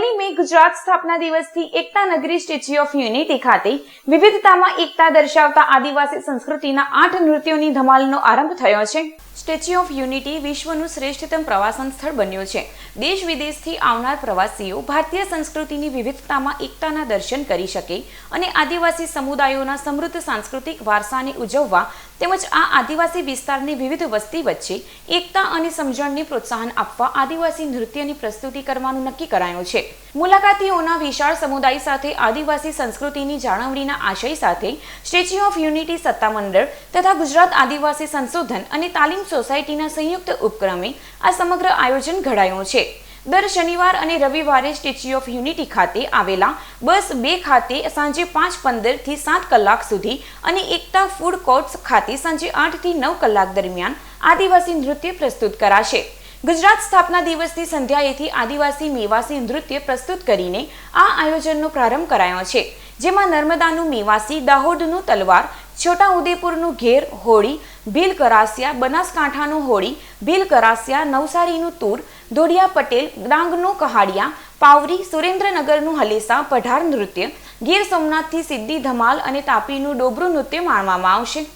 પહેલી મે ગુજરાત સ્થાપના દિવસથી એકતા નગરી સ્ટેચ્યુ ઓફ યુનિટી ખાતે વિવિધતામાં એકતા દર્શાવતા આદિવાસી સંસ્કૃતિના આઠ નૃત્યોની ધમાલનો આરંભ થયો છે. સ્ટેચ્યુ ઓફ યુનિટી વિશ્વનું શ્રેષ્ઠતમ પ્રવાસન સ્થળ બન્યું છે. દેશ વિદેશથી આવનાર પ્રવાસીઓ ભારતીય સંસ્કૃતિની વિવિધતામાં એકતાના દર્શન કરી શકે અને આદિવાસી સમુદાયોના સમૃદ્ધ સાંસ્કૃતિક વારસાને ઉજવવા તેમજ આ આદિવાસી વિસ્તારની વિવિધ વસ્તી વચ્ચે એકતા અને સમજણને પ્રોત્સાહન આપવા આદિવાસી નૃત્યની પ્રસ્તુતિ કરવાનું નક્કી કરાયું છે. મુલાકાતીઓના વિશાળ સમુદાય સાથે આદિવાસી સંસ્કૃતિની જાળવણીના આશય સાથે સ્ટેચ્યુ ઓફ યુનિટી સત્તામંડળ તથા ગુજરાત આદિવાસી સંશોધન અને તાલીમ સોસાયટીના સંયુક્ત ઉપક્રમે આ સમગ્ર આયોજન ઘડાયું છે. દર શનિવાર અને રવિવારે સ્ટેચ્યુ ઓફ યુનિટી ખાતે આવેલા બસ બે ખાતે સાંજે પાંચ પંદરથી સાત કલાક સુધી અને એકતા ફૂડ કોર્ટ્સ ખાતે સાંજે આઠથી નવ કલાક દરમિયાન આદિવાસી નૃત્ય પ્રસ્તુત કરાશે. ગુજરાત સ્થાપના દિવસની સંધ્યાએથી આદિવાસી મેવાસી નૃત્ય પ્રસ્તુત કરીને આ આયોજનનો પ્રારંભ કરાયો છે. જેમાં નર્મદાનું મેવાસી, દાહોદનું તલવાર છોટા ઉદેપુરનું ઘેર હોળી, ભીલ કરાસિયા, બનાસકાંઠાનું હોળી, ભીલ કરાસિયા, નવસારીનું તૂર, દોડિયા પટેલ, ડાંગનું કહાડિયા, પાવરી, સુરેન્દ્રનગરનું હલેસા, પઢાર નૃત્ય, ગીર સોમનાથથી સિદ્ધિ ધમાલ અને તાપીનું ડોબરું નૃત્ય માણવામાં આવશે.